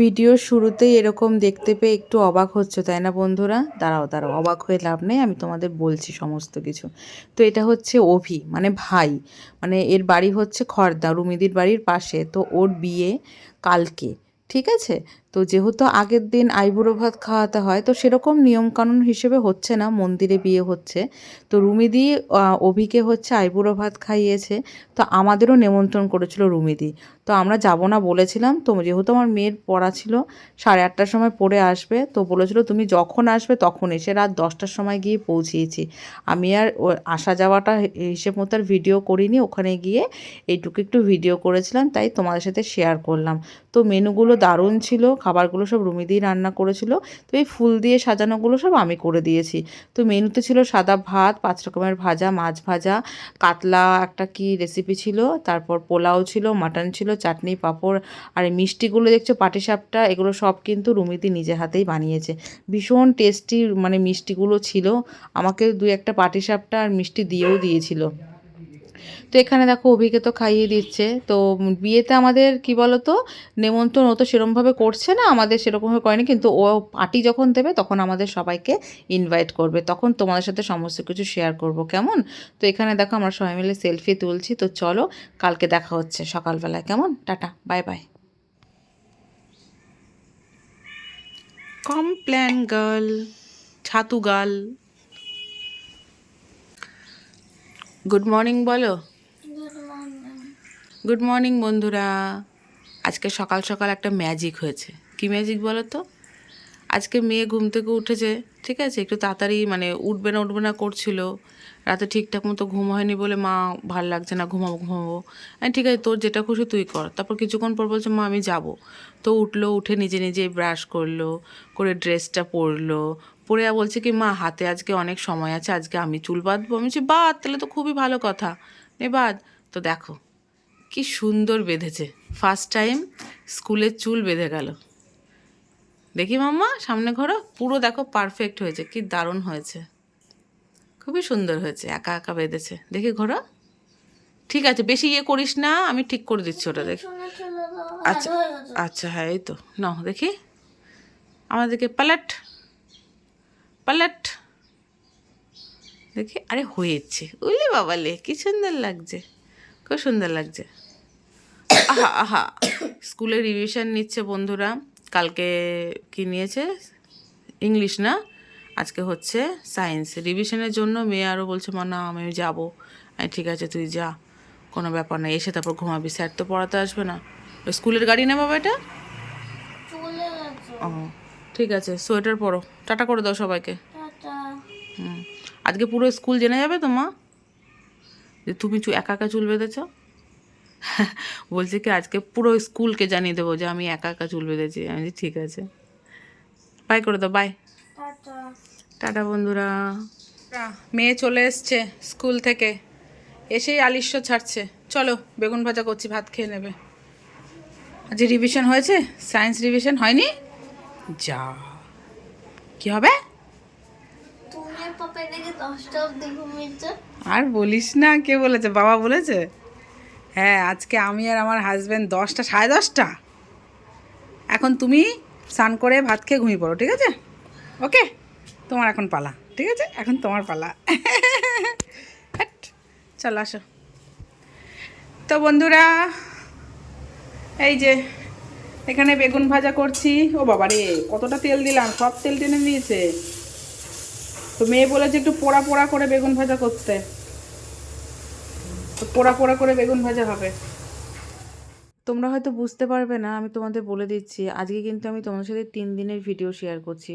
Video শুরুতেই এরকম দেখতে পেয়ে একটু অবাক হচ্ছে, তাই না বন্ধুরা? দাঁড়াও দাঁড়াও, অবাক হয়ে লাভ নেই, আমি তোমাদের বলছি সমস্ত কিছু। তো এটা হচ্ছে অভি মানে ভাই মানে এর বাড়ি হচ্ছে খর্দা রুমিদির বাড়ির পাশে, তো ওর বিয়ে কালকে, ঠিক আছে? তো যেহেতু আগের দিন আইবুড়ো ভাত খাওয়াতে হয়, তো সেরকম নিয়মকানুন হিসেবে হচ্ছে না, মন্দিরে বিয়ে হচ্ছে। তো রুমিদি অভিকে হচ্ছে আইবুড়ো ভাত খাইয়েছে, তো আমাদেরও নেমন্ত্রণ করেছিল রুমিদি। তো আমরা যাব না বলেছিলাম, তো যেহেতু আমার মেয়ের পড়া ছিল, সাড়ে আটটার সময় পড়ে আসবে, তো বলেছিল তুমি যখন আসবে তখন এসে রাত দশটার সময় গিয়ে পৌঁছিয়েছি। আমি আর আসা যাওয়াটা হিসেব মতো আর ভিডিও করিনি, ওখানে গিয়ে এইটুকু একটু ভিডিও করেছিলাম, তাই তোমাদের সাথে শেয়ার করলাম। তো মেনুগুলো দারুণ ছিল খাবারগুলো সব রুমি দিয়ে রান্না করেছিল। তো এই ফুল দিয়ে সাজানোগুলো সব আমি করে দিয়েছি। তো মেনুতে ছিল সাদা ভাত, পাঁচ রকমের ভাজা, মাছ ভাজা, কাতলা একটা কি রেসিপি ছিল, তারপর পোলাও ছিল মাটন ছিল, চাটনি, পাঁপড়, আর এই মিষ্টিগুলো দেখছ পাটিসাপটা এগুলো সব কিন্তু রুমিদি নিজে হাতেই বানিয়েছে। ভীষণ টেস্টি মানে মিষ্টিগুলো ছিল। আমাকে দু একটা পাটিসাপটা আর মিষ্টি দিয়েও দিয়েছিল। তো এখানে দেখো অভিকে তো খাইয়ে দিচ্ছে। তো বিয়েতে আমাদের কি বলতো নেমন্ত্রণ ও তো সেরকমভাবে করছে না, আমাদের সেরকমভাবে করেনি, কিন্তু ও পার্টি যখন দেবে তখন আমাদের সবাইকে ইনভাইট করবে। তখন তোমাদের সাথে সমস্ত কিছু শেয়ার করব, কেমন? তো এখানে দেখো আমরা সবাই মিলে সেলফি তুলছি। তো চলো, কালকে দেখা হচ্ছে সকালবেলায়, কেমন? Tata bye bye Complan girl ছাতু গার্ল গুড মর্নিং বলো? গুড মর্নিং বন্ধুরা। আজকে সকাল সকাল একটা ম্যাজিক হয়েছে। কি ম্যাজিক বলো তো? আজকে মেয়ে ঘুম থেকে উঠেছে ঠিক আছে? একটু তাড়াতাড়ি মানে উঠবে না উঠবে না করছিল। রাতে ঠিকঠাক মতো ঘুম হয়নি বলে মা ভালো লাগছে না ঘুমাবো ঘুমাবো। আমি ঠিক আছে তোর যেটা খুশি তুই কর। তারপর কিছুক্ষণ পর বলছে মা আমি যাব। তো উঠল উঠে নিজে নিজে ব্রাশ করল করে ড্রেসটা পরলো পরে বলছে কি, মা, হাতে আজকে অনেক সময় আছে, আজকে আমি চুল বাঁধবো। আমি বলছি, বাদ, তাহলে তো খুবই ভালো কথা। নে, বাদ। তো দেখো, কি সুন্দর বেঁধেছে। ফার্স্ট টাইম স্কুলের চুল বেঁধে গেল। দেখি মাম্মা, সামনে ঘোরো। পুরো দেখো পারফেক্ট হয়েছে, কি দারুণ হয়েছে। খুবই সুন্দর হয়েছে, একা একা বেঁধেছে। দেখি ঘোরো। ঠিক আছে, বেশি ইয়ে করিস না, আমি ঠিক করে দিচ্ছি ওটা, দেখি। আচ্ছা আচ্ছা হ্যাঁ এই তো, নাও, দেখি। আমাদেরকে পালাট পালাট। দেখি আরে হয়েছে। উলি বাবালে কি সুন্দর লাগছে। খুব সুন্দর লাগছে। আহা আহা। স্কুলে রিভিশন নিচ্ছে বন্ধুরা। কালকে কি নিয়েছে? ইংলিশ না? আজকে হচ্ছে সায়েন্স রিভিশনের জন্য মেয়ে আরও বলছে মা না আমি যাব। ঠিক আছে তুই যা। কোনো ব্যাপার না এসে তারপর ঘুমাবি। স্যার তো পড়াতে আসবে না। স্কুলের গাড়ি না বাবা এটা? ও। ঠিক আছে সোয়েটার পরো। টাটা করে দাও সবাইকে। হুম। আজকে পুরো স্কুল জেনে যাবে তো মা? যে তুমি চু একা একা চুল বেঁধেছ? বলছে কি আজকে পুরো স্কুলকে জানিয়ে দেবো যে আমি একা একা চুল বেঁধেছি। আমি ঠিক আছে। বাই করে দাও বাই টাটা। বন্ধুরা। মেয়ে চলে এসছে স্কুল থেকে। এসেই আলিস্য ছাড়ছে। চলো বেগুন ভাজা করছি ভাত খেয়ে নেবে। আজ রিভিশন হয়েছে? সায়েন্স রিভিশন হয়নি? যা। কি হবে? আর বলিস না কে বলেছে? বাবা বলেছে? হ্যাঁ আজকে আমি আর আমার হাজব্যান্ড দশটা সাড়ে দশটা। এখন তুমি স্নান করে ভাত খেয়ে ঘুমিয়ে পড়ো ঠিক আছে? ওকে তোমার এখন পালা ঠিক আছে? এখন তোমার পালা। চলো আসো। তো বন্ধুরা এই যে এখানে বেগুন ভাজা করছি। ও বাবা রে কতটা তেল দিলাম, সব তেল টেনে নিয়েছে। তো মেয়ে বলেছে একটু পোড়া পোড়া করে বেগুন ভাজা করতে। তো পোড়া পোড়া করে বেগুন ভাজা হবে। তোমরা হয়তো বুঝতে পারবে না, আমি তোমাদের বলে দিচ্ছি। আজকে কিন্তু আমি তোমাদের সাথে তিন দিনের ভিডিও শেয়ার করছি।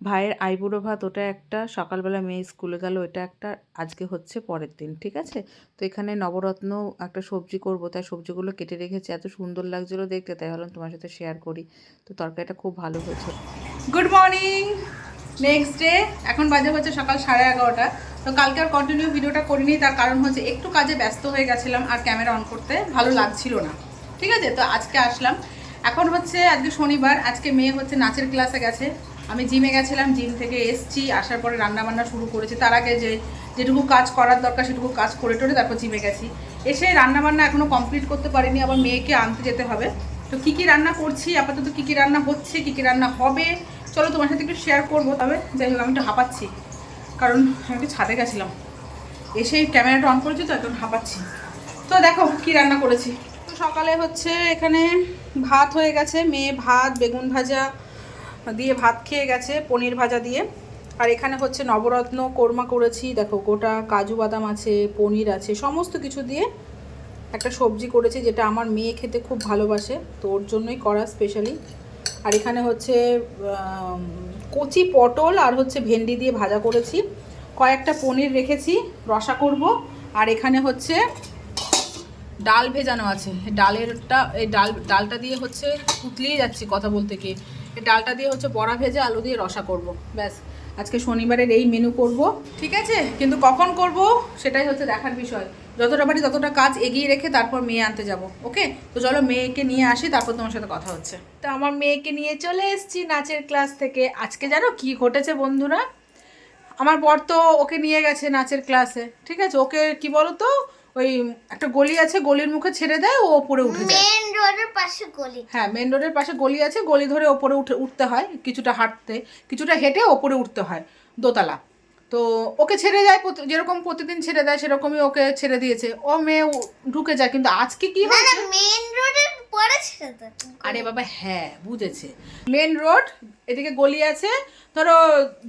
ভাইয়ের আইবুড়ো ভাত ওটা একটা, সকালবেলা মেয়ে স্কুলে গেল, ওটা একটা, আজকে হচ্ছে পরের দিন, ঠিক আছে? তো এখানে নবরত্ন একটা সবজি করব, তাই সবজিগুলো কেটে রেখেছি, এত সুন্দর লাগছিল দেখতে, তাই ভাবলাম তোমার সাথে শেয়ার করি। তো তরকারিটা খুব ভালো হয়েছে। গুড মর্নিং নেক্সট ডে এখন বাজে হচ্ছে সকাল সাড়ে এগারোটা। তো কালকে আর কন্টিনিউ ভিডিওটা করিনি, তার কারণ হচ্ছে একটু কাজে ব্যস্ত হয়ে গেছিলাম আর ক্যামেরা অন করতে ভালো লাগছিল না। ঠিক আছে? তো আজকে আসলাম। এখন হচ্ছে, আজকে শনিবার, আজকে মেয়ে হচ্ছে নাচের ক্লাসে গেছে। আমি জিমে গেছিলাম, জিম থেকে এসছি, আসার পরে রান্না বান্না শুরু করেছি। তার আগে যে, যেটুকু কাজ করার দরকার সেটুকু কাজ করে টোরে তারপর জিমে গেছি। এসে রান্না বান্না এখনও কমপ্লিট করতে পারিনি, আবার মেয়েকে আনতে যেতে হবে। তো কী কী রান্না করছি, আপাতত কী কী রান্না হচ্ছে, কী কী রান্না হবে, চলো তোমার সাথে একটু শেয়ার করব। তবে যাই হোক, আমি একটু হাঁপাচ্ছি, কারণ আমি একটু ছাদে গেছিলাম। এসেই ক্যামেরাটা অন করেছি তো, এখন হাঁপাচ্ছি। তো দেখো কি রান্না করেছি। তো সকালে হচ্ছে এখানে ভাত হয়ে গেছে, মেয়ে ভাত, বেগুন ভাজা দিয়ে ভাত খেয়ে গেছে পনির ভাজা দিয়ে। আর এখানে হচ্ছে নবরত্ন, কোরমা করেছি। দেখো, গোটা কাজু বাদাম আছে, পনির আছে, সমস্ত কিছু দিয়ে একটা সবজি করেছি যেটা আমার মেয়ে খেতে খুব ভালোবাসে। তো ওর জন্যই করা স্পেশালি আর এখানে হচ্ছে কচি পটল আর হচ্ছে ভেন্ডি দিয়ে ভাজা করেছি। কয়েকটা পনির রেখেছি, রসা করব। আর এখানে হচ্ছে ডাল ভেজানো আছে। ডালেরটা, এই ডাল, ডালটা দিয়ে হচ্ছে উতলিয়ে যাচ্ছি কথা বলতে গিয়ে। ডালটা দিয়ে হচ্ছে বড়া ভেজে আলু দিয়ে রসা করব। ব্যাস, আজকে শনিবারের এই মেনু করব। ঠিক আছে? কিন্তু কখন করব সেটাই হচ্ছে দেখার বিষয়। যতটা পারি ততটা কাজ এগিয়ে রেখে তারপর মেয়ে আনতে যাব, ওকে? তো চলো মেয়েকে নিয়ে আসি, তারপর তোমার সাথে কথা হচ্ছে। তো আমার মেয়েকে নিয়ে চলে এসেছি নাচের ক্লাস থেকে। আজকে জানো কি ঘটেছে বন্ধুরা? আমার বর তো ওকে নিয়ে গেছে নাচের ক্লাসে। ঠিক আছে? ওকে কি বলো তো ওই একটা গলি আছে গলির মুখে ছেড়ে দেয় ও ওপরে উঠে যায়। মেন রোডের পাশে গলি। হ্যাঁ মেন রোডের পাশে গলি আছে গলি ধরে ওপরে উঠে উঠতে হয় কিছুটা হাঁটতে কিছুটা হেঁটে ওপরে উঠতে হয় দোতলা। তো ওকে ছেড়ে যায় যেরকম প্রতিদিন ছেড়ে দেয় সেরকমই ওকে ছেড়ে দিয়েছে। ও মেয়ে ঢুকে যায় কিন্তু আজকে কি হয়েছে? মেন রোডের পরে আরে বাবা হ্যাঁ বুঝেছে। মেন রোড এদিকে গলি আছে ধরো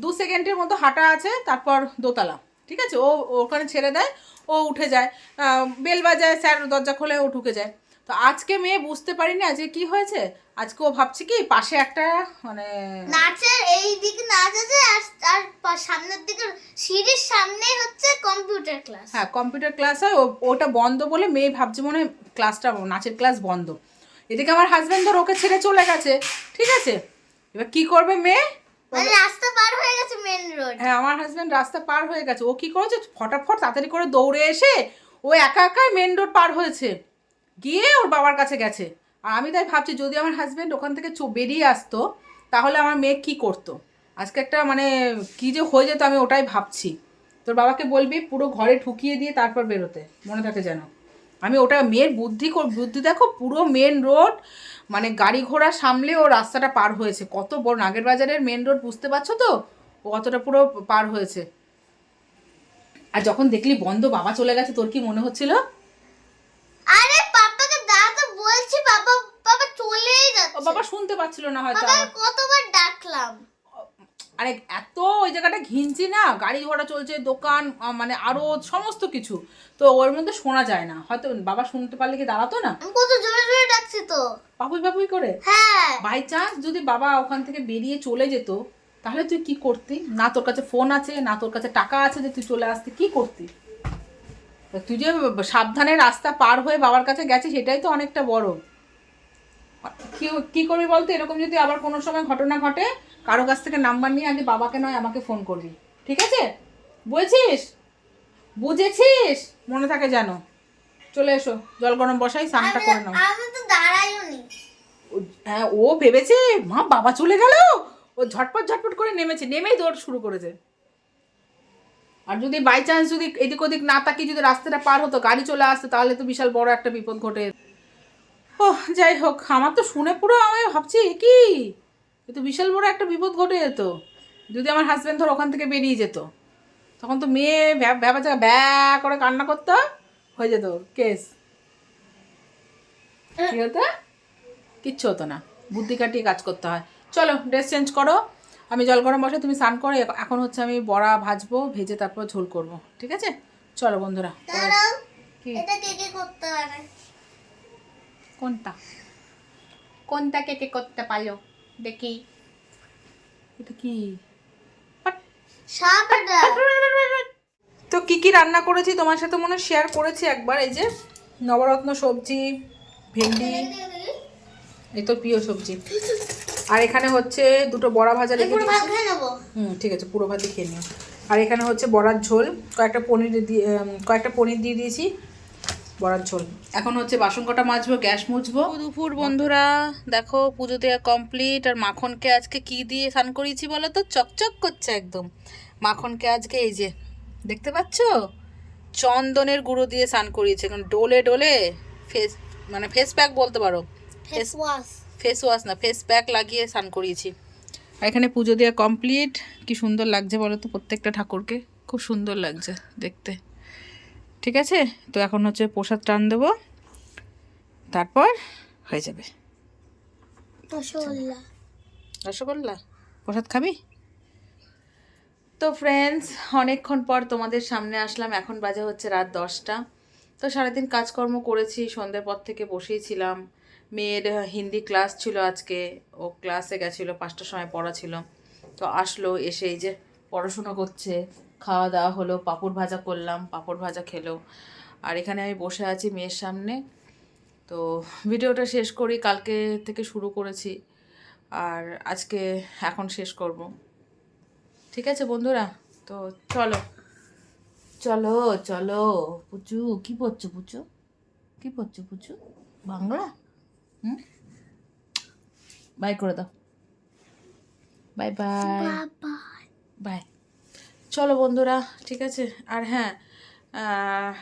দু সেকেন্ডের মতো হাঁটা আছে তারপর দোতলা। ঠিক আছে? ও ওখানে ছেড়ে দেয় ও উঠে যায়। বেল বাজায় স্যার দরজা খোলে ও ঢুকে যায়। তো আজকে মেয়ে বুঝতে পারিনি আজকে কি হয়েছে। আজকে ও ভাবছে কি পাশে একটা মানে নাচের এই দিকে নাচ আছে আর আর পা- সামনের দিকে সিঁড়ির সামনে হচ্ছে কম্পিউটার ক্লাস। হ্যাঁ কম্পিউটার ক্লাস হয়। ওটা বন্ধ বলে মেয়ে ভাবছে মনে ক্লাসটা নাচের ক্লাস বন্ধ। এদিকে আমার হাজব্যান্ড ধর ওকে ছেড়ে চলে গেছে। ঠিক আছে? এবার কি করবে মেয়ে? রাস্তা পার হয়ে গেছে মেন রোড হ্যাঁ আমার হাজব্যান্ড রাস্তা পার হয়ে গেছে। ও কি করেছে? ফটাফট তাড়াতাড়ি করে দৌড়ে এসে ও একা একাই মেন রোড পার হয়েছে। গিয়ে ওর বাবার কাছে গেছে। আর আমি তাই ভাবছি যদি আমার হাজব্যান্ড ওখান থেকে বেরিয়ে আসতো তাহলে আমার মেয়ে কি করতো? আজকে একটা মানে কি যে হয়ে যেত আমি ওটাই ভাবছি। তোর বাবাকে বলবি পুরো ঘরে ঠুকিয়ে দিয়ে তারপর বেরোতে। মনে থাকে যেন। আমি ওটা মেয়ের বুদ্ধি বুদ্ধি দেখো পুরো মেন রোড মানে গাড়ি ঘোড়া সামলে ও রাস্তাটা পার হয়েছে। কত বড় নাগের বাজারের মেন রোড বুঝতে পারছ তো? ও কতটা পুরো পার হয়েছে। আর যখন দেখলি বন্ধ বাবা চলে গেছে তোর কি মনে হচ্ছিল? আরে পাপাকে দাদা বলছি বাবা বাবা চলেই যাচ্ছে। বাবা শুনতে পাচ্ছিল না হয়তো বাবা কতবার ডাকলাম। আরে এত ওই জায়গাটা ঘিনছি না গাড়ি ঘোড়া চলছে দোকান মানে আরও সমস্ত কিছু। তো ওর মধ্যে শোনা যায় না। হয়তো বাবা শুনতে পারলে কি দাঁড়াতো না? কত জোরে জোরে ডাকছি তো। পাপুই পাপুই করে? হ্যাঁ। বাই চান্স যদি বাবা ওখান থেকে বেরিয়ে চলে যেত তাহলে তুই কি করতি? না তোর কাছে ফোন আছে না তোর কাছে টাকা আছে যে তুই চলে আসতি কি করতি? তুই যে সাবধানে রাস্তা পার হয়ে বাবার কাছে গেছিস সেটাই তো অনেকটা বড়। কি কি করবি বলতো? এরকম যদি আবার কোনো সময় ঘটনা ঘটে কারও কাছ থেকে নাম্বার নিয়ে আগে বাবাকে নয় আমাকে ফোন করবি। ঠিক আছে? বুঝেছিস? বুঝেছিস? মনে থাকে জানো চলে এসো জল গরম বসাই স্নানটা করে নাও। হ্যাঁ ও ভেবেছে মা বাবা চলে গেল? ও ঝটপট ঝটপট করে নেমেছে নেমেই দৌড় শুরু করেছে। আর যদি বাই চান্স যদি এদিক ওদিক না তাকিয়ে যদি রাস্তাটা পার হতো গাড়ি চলে আসতো তাহলে তো বিশাল বড় একটা বিপদ ঘটে। ও যাই হোক আমার তো শুনে পুরো আমি ভাবছি কি? এ তো বিশাল বড় একটা বিপদ ঘটে যেত। যদি আমার হাজব্যান্ড ধর ওখান থেকে বেরিয়ে যেত তখন তো মেয়ে ব্যাপার জায়গা ব্যা করে কান্না করতো হয়ে যেত কেস কি হতো? কিচ্ছু হতো না। বুদ্ধি কাটিয়ে কাজ করতে হয়। চলো ড্রেস চেঞ্জ করো। আমি জল গরম বসে তুমি স্নান করো এখন হচ্ছে আমি বড়া ভাজবো ভেজে তারপর ঝোল করব ঠিক আছে? চলো বন্ধুরা দাঁড়াও কে? কে করতে কোনটা? কোনটা কে কে করতে পারল? দেখি এটা কি? তো কি কি রান্না করেছি তোমার সাথে মনে শেয়ার করেছি একবার এই যে নবরত্ন সবজি ভেন্ডি এই তো প্রিয় সবজি। আর এখানে হচ্ছে দুটো বড়া ভাজা রেখে হুম ঠিক আছে পুরো ভাতই খেয়ে নিও। আর এখানে হচ্ছে বড়ার ঝোল কয়েকটা পনির দিয়ে কয়েকটা পনির দিয়ে দিয়েছি। বড়ার ঝোল এখন হচ্ছে বাসন কটা মাজবো গ্যাস মুছবো। দুপুর বন্ধুরা দেখো পুজো দেওয়া কমপ্লিট আর মাখনকে আজকে কি দিয়ে স্নান করিয়েছি বলো তো? চকচক করছে একদম। মাখনকে আজকে এই যে দেখতে পাচ্ছ? চন্দনের গুঁড়ো দিয়ে স্নান করিয়েছে। কারণ ডোলে ডোলে ফেস মানে ফেস প্যাক বলতে পারো। ফেস ওয়াশ ফেস ওয়াশ না ফেস প্যাক লাগিয়ে স্নান করিয়েছি। আর এখানে পুজো দেওয়া কমপ্লিট কি সুন্দর লাগছে বলো তো প্রত্যেকটা ঠাকুরকে? খুব সুন্দর লাগছে দেখতে। ঠিক আছে? তো এখন হচ্ছে প্রসাদ টান দেবো। তারপর হয়ে যাবে। রসগোল্লা। রসগোল্লা? প্রসাদ খাবি? তো ফ্রেন্ডস অনেকক্ষণ পর তোমাদের সামনে আসলাম। এখন বাজে হচ্ছে রাত দশটা। তো সারাদিন কাজকর্ম করেছি সন্ধ্যের পর থেকে বসেই ছিলাম। মেয়ের হিন্দি ক্লাস ছিল আজকে ও ক্লাসে গেছিল পাঁচটার সময় পড়া ছিল। তো আসলো এসে এই যে পড়াশুনো করছে। খাওয়া দাওয়া হলো পাঁপড় ভাজা করলাম পাঁপড় ভাজা খেলো। আর এখানে আমি বসে আছি মেয়ের সামনে। তো ভিডিওটা শেষ করি কালকে থেকে শুরু করেছি। আর আজকে এখন শেষ করব। ঠিক আছে বন্ধুরা? তো চলো। চলো চলো। পুচু কি পড়ছো পুচু? কি পড়ছো পুচু? বাংলা? হুম? বাই করে দাও। Bye bye. বাই। চলো বন্ধুরা, ঠিক আছে? আর হ্যাঁ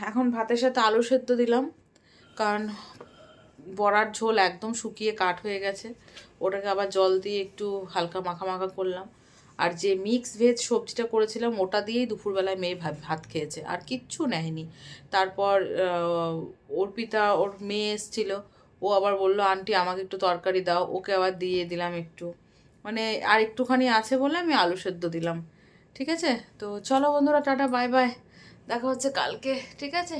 এখন ভাতের সাথে আলু সেদ্ধ দিলাম, কারণ বড়ার ঝোল একদম শুকিয়ে কাঠ হয়ে গেছে। ওটাকে আবার জল দিয়ে একটু হালকা মাখা মাখা করলাম। আর যে মিক্স ভেজ সবজিটা করেছিলাম, ওটা দিয়েই দুপুরবেলায় মেয়ে ভাত খেয়েছে, আর কিচ্ছু নেয়নি। তারপর অর্পিতা ওর মেয়ে এসছিল। ও আবার বলল, আন্টি, আমাকে একটু তরকারি দাও। ওকে আবার দিয়ে দিলাম একটু। মানে আর একটুখানি আছে বলে আমি আলু সেদ্ধ দিলাম। ঠিক আছে? তো চলো বন্ধুরা টাটা বাই বাই দেখা হচ্ছে কালকে ঠিক আছে?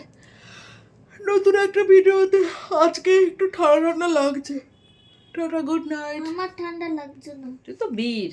নতুন একটা ভিডিওতে আজকে একটু ঠান্ডা ঠান্ডা লাগছে। টাটা গুড নাইট আমার ঠান্ডা লাগছে না। তুই তো বীর।